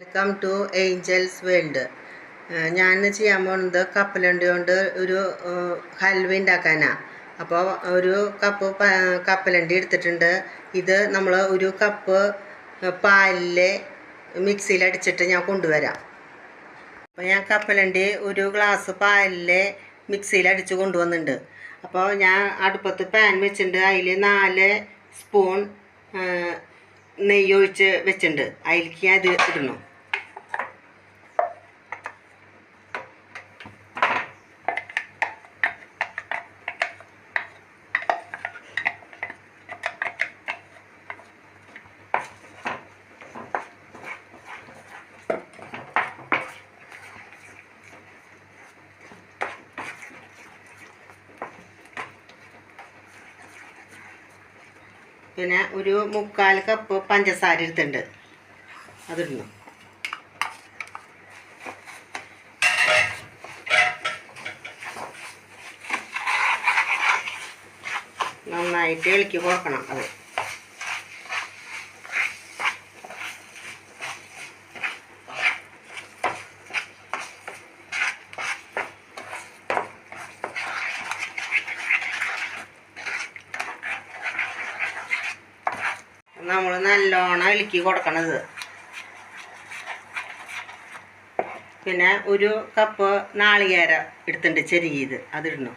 Welcome to Angeles world ഞാൻ ചെയ്യാൻ പോകുന്നത് കപ്പലണ്ടി കൊണ്ട് ഒരു ഹൽവ ഉണ്ടാക്കാനാണ് അപ്പോൾ ഒരു കപ്പ് കപ്പലണ്ടി എടുത്തിട്ടുണ്ട്. ഇത് നമ്മൾ ഒരു കപ്പ് പാലിൽ മിക്സിയിൽ അടിച്ചിട്ട് ഞാൻ കൊണ്ടുവരാം. അപ്പോൾ ഞാൻ കപ്പലണ്ടി ഒരു ഗ്ലാസ് പാലിൽ മിക്സിയിൽ അടിച്ച് കൊണ്ടുവന്നിട്ടുണ്ട്. അപ്പോൾ ഞാൻ അടുപ്പത്ത് പാൻ വെച്ചിട്ടുണ്ട്. അതിൽ നാല് സ്പൂൺ നെയ്യ് ഒഴിച്ച് വെച്ചിട്ടുണ്ട്. അതിലേക്ക് ഞാൻ ഇത് ഇടണം. പിന്നെ ഒരു മുക്കാൽ കപ്പ് പഞ്ചസാര എടുത്തിട്ടുണ്ട്. അതിടണം. നന്നായിട്ട് ഇളക്കി കൊടുക്കണം അത്. നമ്മൾ നല്ലോണം ഇളക്കി കൊടുക്കണത്. പിന്നെ ഒരു കപ്പ് നാളികേര എടുത്തിട്ടുണ്ട് ചെറിയത് അതിടണം.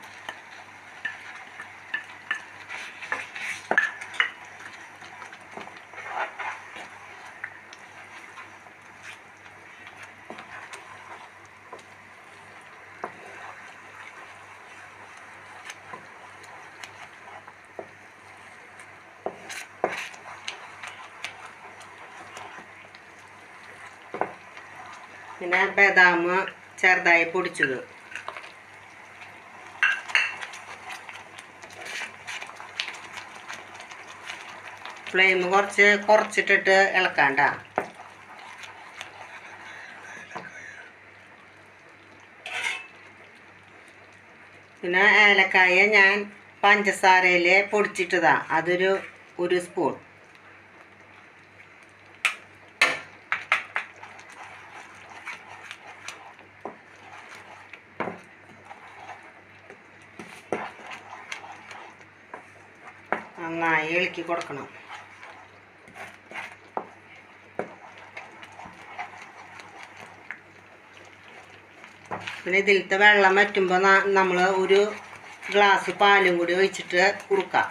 പിന്നെ ബദാം ചെറുതായി പൊടിച്ചത്. ഫ്ലെയിം കുറച്ച് കുറച്ചിട്ടിട്ട് ഇളക്കാണ്ട. പിന്നെ ഏലക്കായ ഞാൻ പഞ്ചസാരയിൽ പൊടിച്ചിട്ടതാണ് അതൊരു ഒരു സ്പൂൺ. നന്നായി ഇളക്കി കൊടുക്കണം. പിന്നെ ഇതിലത്തെ വെള്ളം വറ്റുമ്പോൾ നമ്മൾ ഒരു ഗ്ലാസ് പാലും കൂടി ഒഴിച്ചിട്ട് കുറുക്കാം.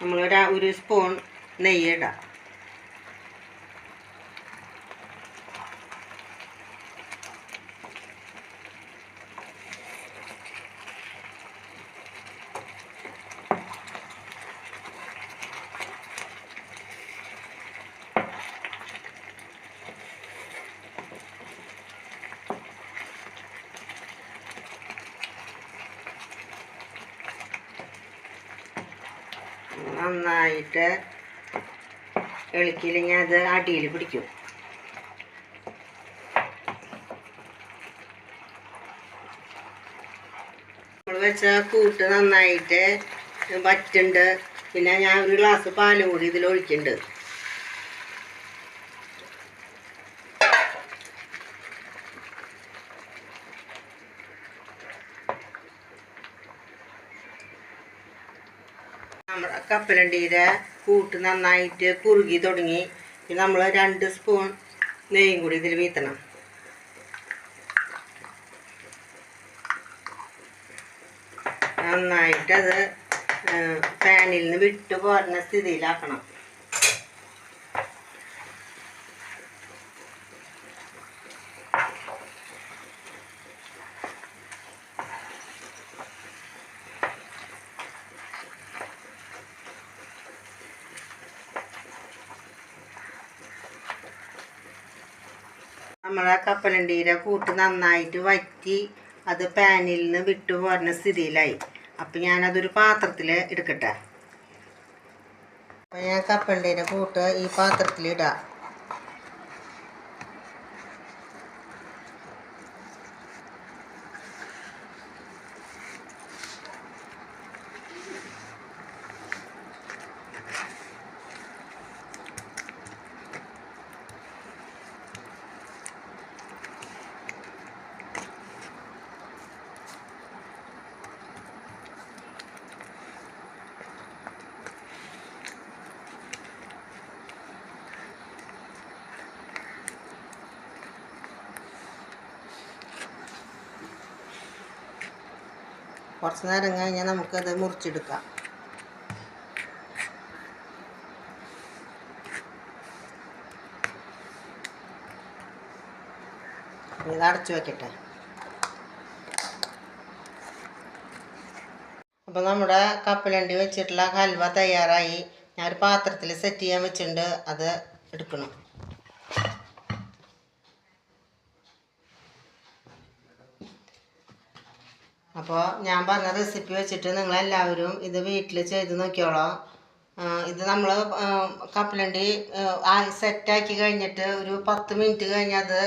നമ്മളൊരു ഒരു സ്പൂൺ നെയ്യ് ഇടാം. നന്നായിട്ട് ഇളക്കിയില്ലെങ്കിൽ അത് അടിയിൽ പിടിക്കും. നമ്മൾ വെച്ച കൂട്ട് നന്നായിട്ട് വറ്റുണ്ട്. പിന്നെ ഞാൻ ഒരു ഗ്ലാസ് പാൽ കൂടി ഇതിൽ ഒഴിക്കുന്നുണ്ട്. നമ്മുടെ കപ്പലണ്ടിയുടെ കൂട്ട് നന്നായിട്ട് കുറുകി തുടങ്ങി. നമ്മൾ രണ്ട് സ്പൂൺ നെയ്യും കൂടി ഇതിൽ വീത്തണം. നന്നായിട്ടത് പാനിൽ നിന്ന് വിട്ടു പോരുന്ന സ്ഥിതിയിലാക്കണം. നമ്മളെ കപ്പലണ്ടീരെ കൂട്ട് നന്നായിട്ട് വറ്റി അത് പാനിൽ നിന്ന് വിട്ടു പോരുന്ന സ്ഥിതിയിലായി. അപ്പം ഞാനതൊരു പാത്രത്തിൽ എടുക്കട്ടെ? അപ്പം ഞാൻ കപ്പലണ്ടീരെ കൂട്ട് ഈ പാത്രത്തിൽ ഇടാം. കുറച്ച് നേരം കഴിഞ്ഞാൽ നമുക്കത് മുറിച്ചെടുക്കാം. ഇത് അടച്ചു വെക്കട്ടെ. അപ്പോൾ നമ്മുടെ കപ്പലണ്ടി വെച്ചിട്ടുള്ള ഹൽവ തയ്യാറായി. ഞാൻ പാത്രത്തിൽ സെറ്റ് ചെയ്യാൻ വെച്ചിട്ടുണ്ട്. അത് എടുക്കണം. അപ്പോൾ ഞാൻ പറഞ്ഞ റെസിപ്പി വെച്ചിട്ട് നിങ്ങളെല്ലാവരും ഇത് വീട്ടിൽ ചെയ്ത് നോക്കിയോളോ. ഇത് നമ്മൾ കപ്പലണ്ടി സെറ്റാക്കി കഴിഞ്ഞിട്ട് ഒരു പത്ത് മിനിറ്റ് കഴിഞ്ഞ് അത്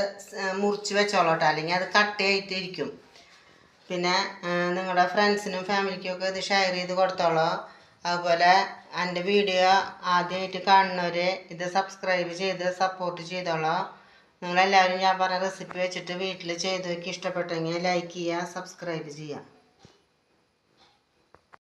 മുറിച്ച് വെച്ചോളൂ അല്ലെങ്കിൽ അത് കട്ടയായിട്ട് ഇരിക്കും പിന്നെ നിങ്ങളുടെ ഫ്രണ്ട്സിനും ഫാമിലിക്കും ഒക്കെ ഇത് ഷെയർ ചെയ്ത് കൊടുത്തോളോ. അതുപോലെ എന്റെ വീഡിയോ ആദ്യമായിട്ട് കാണുന്നവർ ഇത് സബ്സ്ക്രൈബ് ചെയ്ത് സപ്പോർട്ട് ചെയ്തോളൂ. നിങ്ങളെല്ലാവരും ഞാൻ പറഞ്ഞ റെസിപ്പി വെച്ചിട്ട് വീട്ടിൽ ചെയ്ത് നോക്കി ഇഷ്ടപ്പെട്ടെങ്കിൽ ലൈക്ക് ചെയ്യുക സബ്സ്ക്രൈബ് ചെയ്യുക.